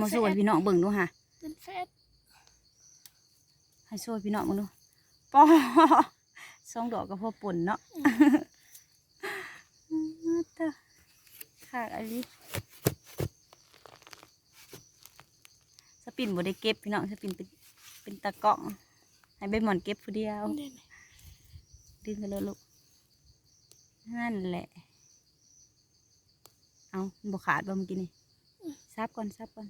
มาสู้ให้พี่น้องเบิ่งดูค่ะเป็นเฟสให้ช่วยพี่น้องมึงดูปอสองดอกก็พอป่นเนาะเต้อค่ะอันนี้สปินบ่ได้เก็บพี่น้องสปินเป็นเป็นตะเกาะให้ใบหมอนเก็บผู้เดียวเด่นดึงกันเลยลูก นั่นแหละ เอามันบกขาดบ่เมื่อกี้นี่ซับก่อนซับก่อน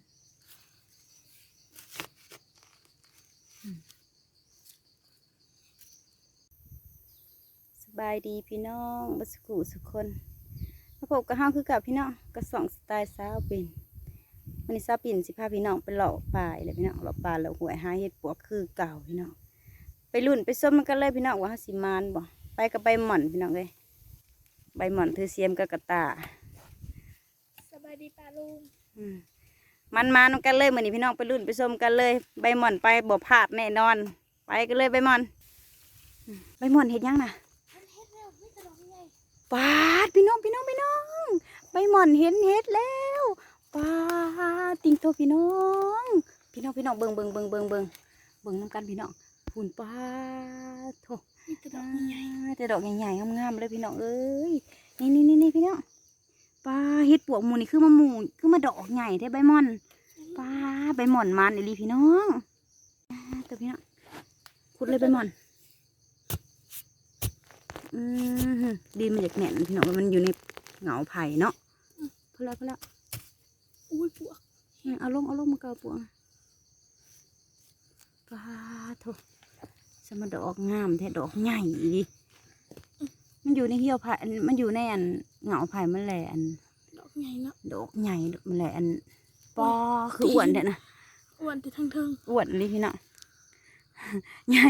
อืมส บายดีพี่น้องบัสกุสุกคนมาพบกับเฮาคือกับพี่น้องกระสองสไตล์สาวเป็นวันนี้สาวปิ่นสิพาพี่น้องไปหลอกป่าอีกเลยพี่น้องหลอกป่าหลอกหวยหาเห็ดปวกคือเก่าพี่น้องไปรุ่นไปส้มมันกันเลยพี่น้องว่าเฮาสิมานบ่ไปกับใบหม่อนพี่น้องเลยใบหม่อนถือเสียมกับกระตาสบายดีปาลุงอืมมันมานำกันเลยมื้อนี้พี่น้องไปรุ่นไปส้มกันเลย ใบหม่อนไปบ่พลาดแน่นอน ไปกันเลยใบหม่อนอืมใบหม่อนเฮ็ดหยังน่ะ ปาดพี่น้องพี่น้องพี่น้องใบหม่อนเห็นเฮ็ดแล้วปาดติงโตพี่น้อง พี่น้องพี่น้องเบิ่งเบิ่งเบิ่งเบิ่งเบิ่งเบิ่งนํกันพี่น้องฝุ่นปาดโถมีตลอดไงแต่ดอกใหญ่ๆงามๆเลยพี่น้องเอ้ยนี่นี่นี่นี่พี่น้องปลาเฮ็ดปวกหมูนี่คือมาหมูคือมาดอกใหญ่แท้ใบหมอนปลาใบหม่อนมันอีหลีพี่น้องตัวพี่น้องขุดเลยใบหมอน อืมดีมันจากแหน่นพี่น้องมันอยู่ในเหงาไผ่เนาะพอแล้วพอแล้วอุ้ยปวกเนี่ยเอาลงเอาลงมาเกาปวงปลาโถสมาดอกงามแท้ดอกใหญ่อีหลีมันอยู่ในเหี่ยวไผ่อันมันอยู่ในอันเหงาไผ่มันแหละอันดอกไงเนาะดอกใหญ่มันแหละอันปอคืออ้วนแท้นะอ้วนแต่ทั้งเทิงอ้วนเลยพี่น้อง ใหญ่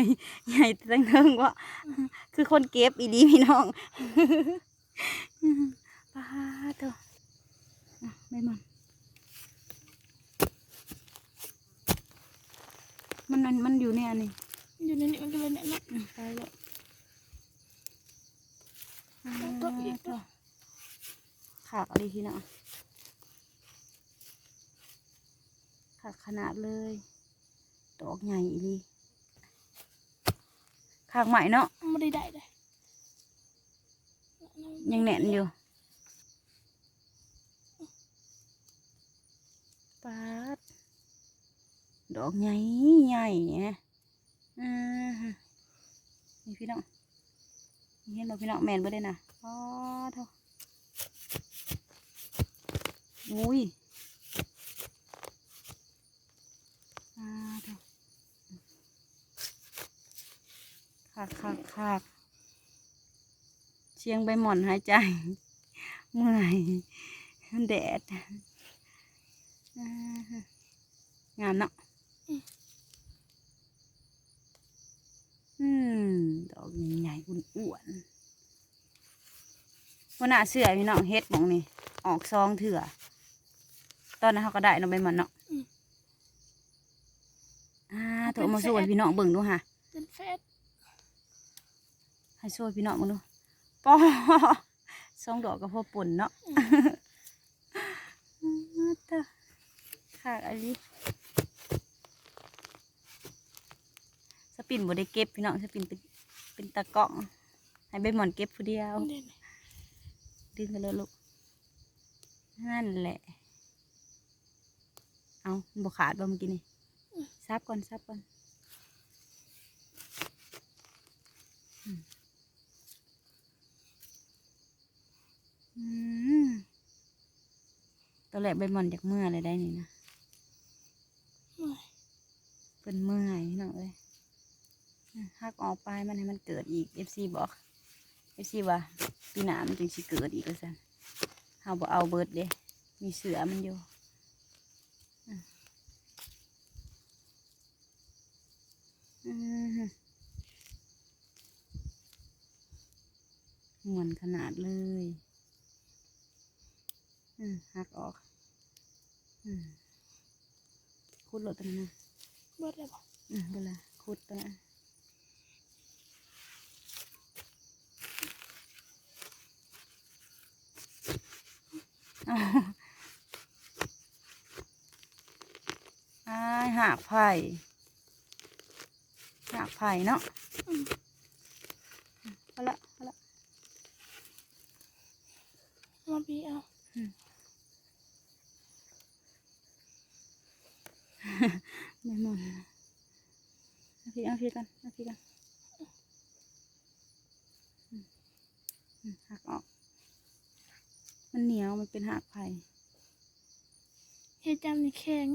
ใหญ่ตั้งเทิงวะคือคนเก็บอีดีพี่น้องปลาเถอะอะใบมันมันมันมันอยู่ในอันนี้อยู่ในนี้มันก็เลยเนี่ยเนาะอืมไปแล้วอ่าตัวอีกตัวขากดีพี่น้องขากขนาดเลยดอกใหญ่อีดี ขากใหม่เนาะไม่ได้ได้เลยยังแน่นอยู่ปาดดอกใหญ่ใหญ่แฮะอ่าฮะนี่พี่น้องนี่เห็นบ่พี่น้องแมนบ่ได้นะอ๋อเท่าอุ้ยอ่าเท่า คักคักคักเชียงใบหม่อนหายใจ เมื่อยแดดอ่าฮะงามเนาะอืมดอกใหญ่ๆอ้วนๆวันหน้าเสือพี่น้องเฮ็ดหมองนี่ออกซองเถื่อ ตอนนั้นเขาก็ได้เนาะใบมันเนาะอ่าโถมาสู้ให้พี่น้องเบิ่งดูค่ะเป็นเฟส ให้ช่วยพี่น้องมึงดูปอสองดอกก็พอป่นเนาะเต้อค่ะอันนี้สปินบ่ได้เก็บพี่น้องสปินเป็นเป็นตะเกาะให้ใบหมอนเก็บผู้เดียวเด่นดึงกันเลยลูก นั่นแหละ เอามันบกขาดบ่เมื่อกี้นี่ซับก่อนซับก่อนอืมอืมต อนแรกใบหมอนจากเมื่อเลยได้นี่นะเป็นเมื่อยพี่น้องเลยอะหักออกไปมันให้มันเกิดอีก FC บอก FC ว่าปีหน้ามันจึงสิเกิดอีกแล้วสันเฮาบ่เอาเบิดเด้มีเสือมันอยู่อะอืมวนขนาดเลยหักออก อืมคุดรถตัวนั้นนะเบิดเลยบอกอืมเวลาขุดตัวนั้นอ๋อไผ่หากไผ่เนาะ อืม เอาละเอาละ มาบีเอา ไม่หมดเอาพี่เอาพี่กันเอาพี่กันอืมอืมหักออก มันเหนียวมันเป็นหักไผ่เฮ็ดจำนี่แข็ง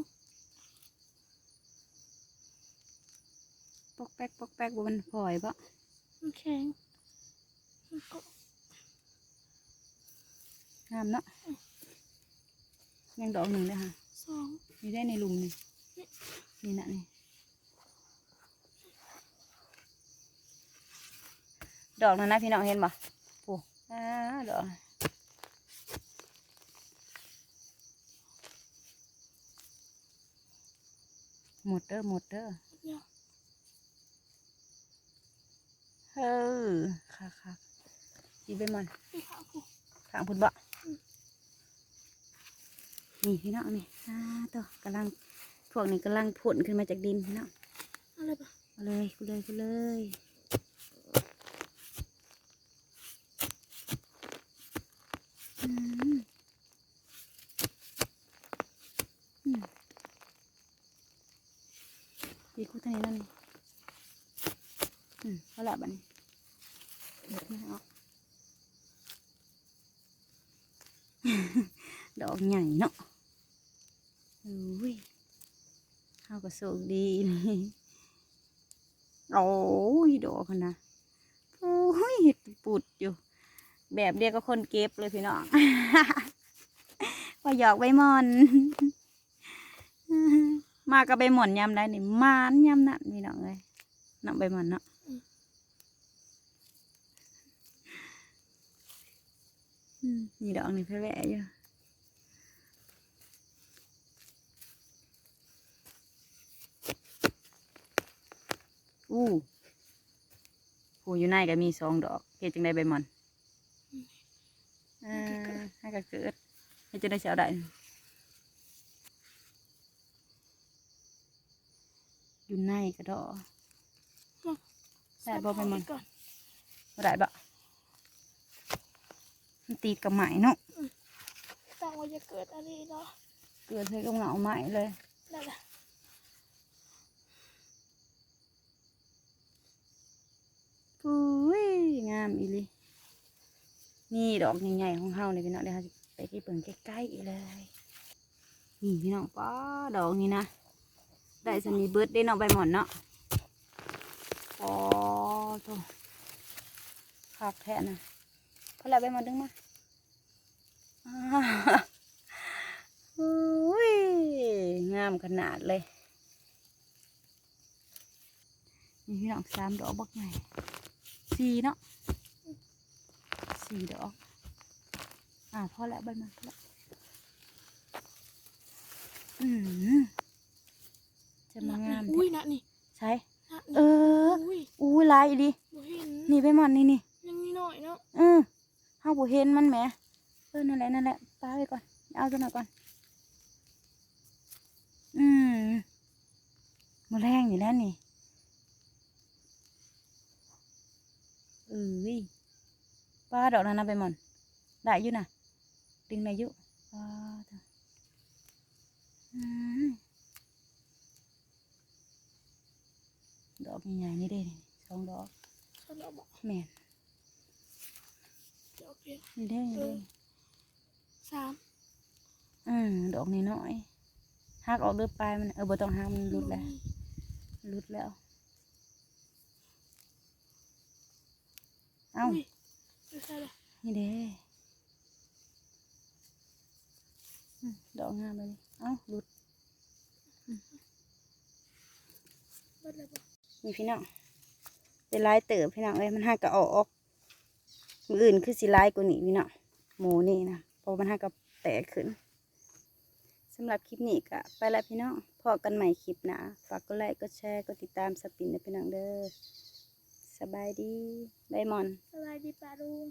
ปอกแป๊กปอกแป๊กบมันพลอยปะมันแข็งมันก็งามเนาะยังดอกหนึ่งเลยค่ะสองมีได้ในหลุมนี่ นี่นะนี่ ดอกนั้นนะพี่น้องเห็นปะโอ้อ่าดอกหมดเด้อหมดเด้อเดี๋ยวเฮ้อค่ะค่ะจีบไปมันพี่ขาวกูทางพุ่นบะนี่พี่น้องนี่อ่าตัวกำลัง วกนี้กำลังผลขึ้นมาจากดินพี่น้องเอะไรปะเอาเลยกูเลยกูเลยอืมอืมดีกูทางนี้นั่นนี่อืมเอาละบัดนี้เด็ดไม่ออกดอกใหญ่เนาะอุ้ยเฮา ก็โชคดีเลยโอ้ยดอกนะโอ้ยเห็ดปุดอยู่ แบบเดียวกับคนเก็บเลยพี่น้องว่าหยอกใบมอน มากับใบหมอนยำได้นี่มานยำนั่นพี่น้องเลยนับใบหมอนเนาะนี่ดอกนี่เพื่อแหวะอยู่ อู้ผู้ อยู่ในก็มีสองดอกเฮ็ดจังได้ใบหมอนอ่าให้ก็เกิดเฮ็ดจังได้เสียวได้อยู่ในก็ดอกได้บ่ไปมันก่อนบ่ได้บ่มันติดกับไหมเนาะตั้งว่าจะเกิดอะไรเนาะเกิดใส่กับเหงาไหมเลยนั่นแหละ ปุ้ยงาม อีลีนี่ดอกใหญ่ๆของเฮาเลยพี่น้องเดี๋ยวเราจะไปที่เปิงใกล้ๆเลยนี่พี่น้องป้าดอกนี้นะได้สนีเบิร์ดได้เนาะใบหมอนเนาะโอ้โตคักแท้นะพอแล้วใบหมอนดึงมาอ่าอุ้ยงามขนาดเลยนี่พี่น้องสามดอกบักใหญ่สี่เนาะ สี่ดอกอ่าพอแล้วใบมันพอแล้วอืมจะมางามอุ้ยนะนี่ใช่นะเอนี่ออุ้ยอู้ลายอีดีบ่เห็นนี่ใบมันนี่นี่ยังนิดหน่อยเนาะเออเฮาบ่เห็นมันแหมเออนั่นแหละนั่นแหละปาไว้ก่อนเอาตัวหน่อยก่อน อืมมาแรงอยู่แล้วนี่เอ้ย ป้าดอกนั้นนะไปหมอนได้อยู่นะดึงได้อยู่ป้าเถอะอืมดอกใหญ่ๆนี่เด้นี่สองดอกฉันเอาบอกแม่นเดี๋ยวเพียงนี่เด้นี่เด้สามอืมดอกนี้น้อยหักออกเดือปลายมันเออบ่ต้องหักมันรุดแล้วรุดแล้วเอ้า นี่เด้อืมดอกงามเลยนี่เอ้ารุดเบิดเลยบอกนี่พี่น้องเป็นลายเติบพี่น้องเอ้ยมันหักกะออกออกมืออื่นคือสิลายกว่านี้พี่น้องหมูนี่นะเพราะมันหักกะแตกขึ้นสำหรับคลิปนี้ก็ไปแล้วพี่น้องพอกันใหม่คลิปหนะ ฝากกดไลค์กดแชร์กดติดตามสปินนะพี่น้องเด้อ สบายดีใบหมอนสบายดีปารุง